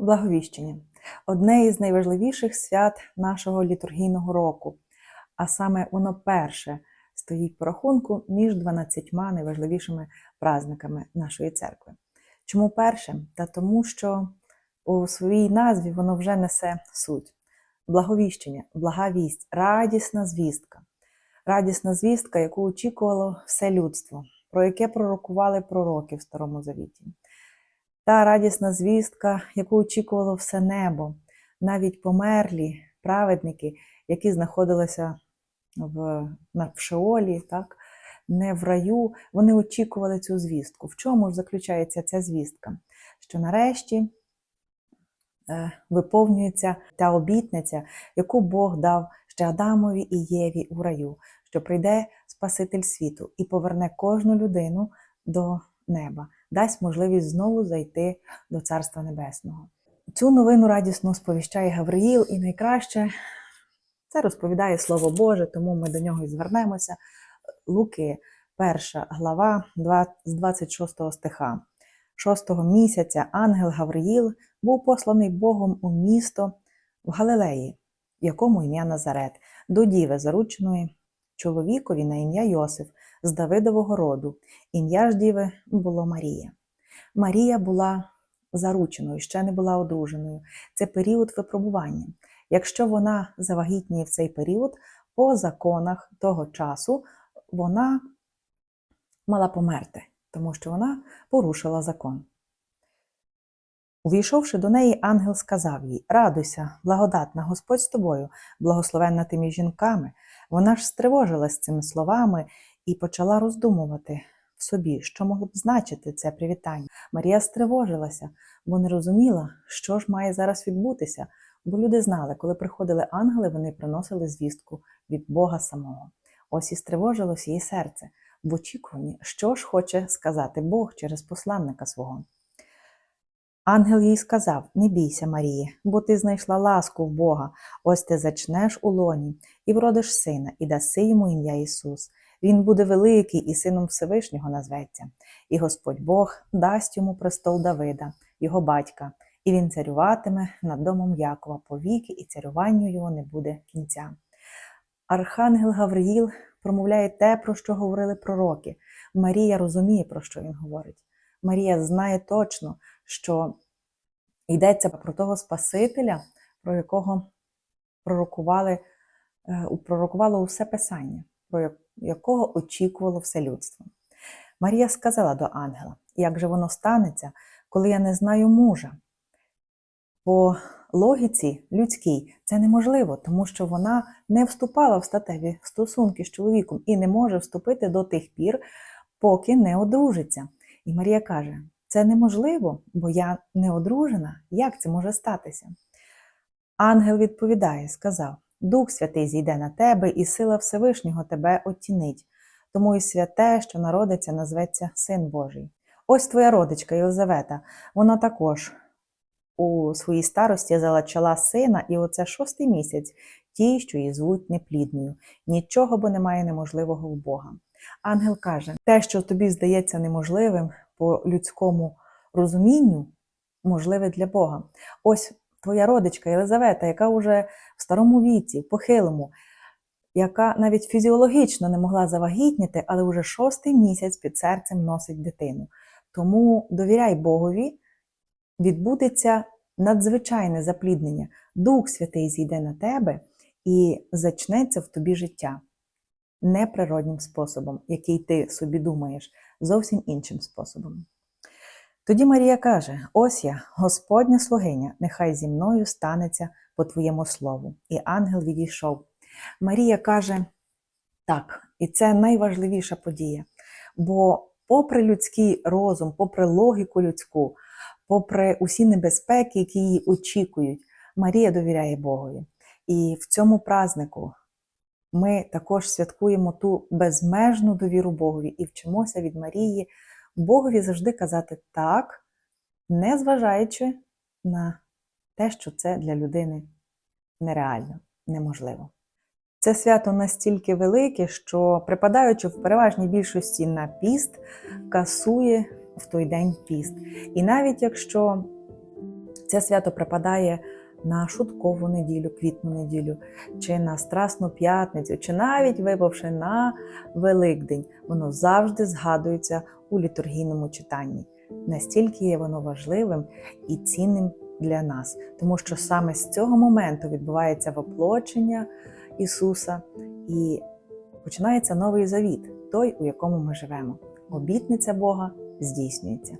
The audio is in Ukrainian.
Благовіщення одне із найважливіших свят нашого літургійного року, а саме воно перше стоїть по рахунку між 12 найважливішими праздниками нашої церкви. Чому перше? Та тому, що у своїй назві воно вже несе суть. Благовіщення, блага вість, радісна звістка. Радісна звістка, яку очікувало все людство, про яке пророкували пророки в Старому Завіті. Та радісна звістка, яку очікувало все небо, навіть померлі праведники, які знаходилися в, в Шеолі, так, не в раю, вони очікували цю звістку. В чому ж заключається ця звістка? Що нарешті е, виповнюється та обітниця, яку Бог дав ще Адамові і Єві у раю, що прийде Спаситель світу і поверне кожну людину до неба, дасть можливість знову зайти до Царства Небесного. Цю новину радісно сповіщає Гавриїл, і найкраще це розповідає Слово Боже, тому ми до нього і звернемося. Луки, перша глава, два- з 26 стиха. Шостого місяця ангел Гавриїл був посланий Богом у місто в Галилеї, якому ім'я Назарет, до діви зарученої чоловікові на ім'я Йосиф з Давидового роду. Ім'я ж діви було Марія. Марія була зарученою, ще не була одруженою. Це період випробування. Якщо вона завагітніє в цей період, по законах того часу вона мала померти, тому що вона порушила закон. Увійшовши до неї, ангел сказав їй: Радуйся, благодатна, Господь з тобою, благословенна ти між жінками. Вона ж стривожилась цими словами і почала роздумувати в собі, що могло б значити це привітання. Марія стривожилася, бо не розуміла, що ж має зараз відбутися, бо люди знали, коли приходили ангели, вони приносили звістку від Бога самого. Ось і стривожилось її серце в очікуванні, що ж хоче сказати Бог через посланника свого. Ангел їй сказав: Не бійся, Марія, бо ти знайшла ласку в Бога. Ось ти зачнеш у лоні і вродиш сина, і даси йому ім'я Ісус. Він буде великий і сином Всевишнього назветься. І Господь Бог дасть йому престол Давида, його батька, і він царюватиме над домом Якова повіки, і царюванню його не буде кінця. Архангел Гавриїл промовляє те, про що говорили пророки. Марія розуміє, про що він говорить. Марія знає точно, що йдеться про того Спасителя, про якого пророкували, е, пророкувало усе Писання, про якого очікувало все людство. Марія сказала до ангела: як же воно станеться, коли я не знаю мужа? По логіці людській це неможливо, тому що вона не вступала в статеві стосунки з чоловіком і не може вступити до тих пір, поки не одружиться. І Марія каже: це неможливо, бо я не одружена. Як це може статися? Ангел відповідає, сказав: Дух Святий зійде на тебе, і сила Всевишнього тебе оцінить. Тому і святе, що народиться, назветься Син Божий. Ось твоя родичка Єлизавета, вона також у своїй старості залачала сина, і оце шостий місяць, ті, що її звуть неплідною. Нічого бо немає неможливого в Бога. Ангел каже: те, що тобі здається неможливим по людському розумінню, можливе для Бога. Ось твоя родичка Єлизавета, яка вже в старому віці, в похилому, яка навіть фізіологічно не могла завагітніти, але вже шостий місяць під серцем носить дитину. Тому довіряй Богові, відбудеться надзвичайне запліднення. Дух Святий зійде на тебе і зачнеться в тобі життя неприроднім способом, який ти собі думаєш, зовсім іншим способом. Тоді Марія каже: Ось я, Господня слугиня, нехай зі мною станеться по твоєму слову. І ангел відійшов. Марія каже: так, і це найважливіша подія. Бо, попри людський розум, попри логіку людську, попри усі небезпеки, які її очікують, Марія довіряє Богові. І в цьому празнику ми також святкуємо ту безмежну довіру Богові і вчимося від Марії Богові завжди казати так, не зважаючи на те, що це для людини нереально, неможливо. Це свято настільки велике, що, припадаючи в переважній більшості на піст, касує в той день піст. І навіть якщо Це свято припадає на шуткову неділю, квітну неділю, чи на Страсну п'ятницю, чи навіть випавши на Великдень, воно завжди згадується у літургійному читанні. Настільки є воно важливим і цінним для нас, тому що саме з цього моменту відбувається воплочення Ісуса і починається новий завіт, той, у якому ми живемо. Обітниця Бога здійснюється.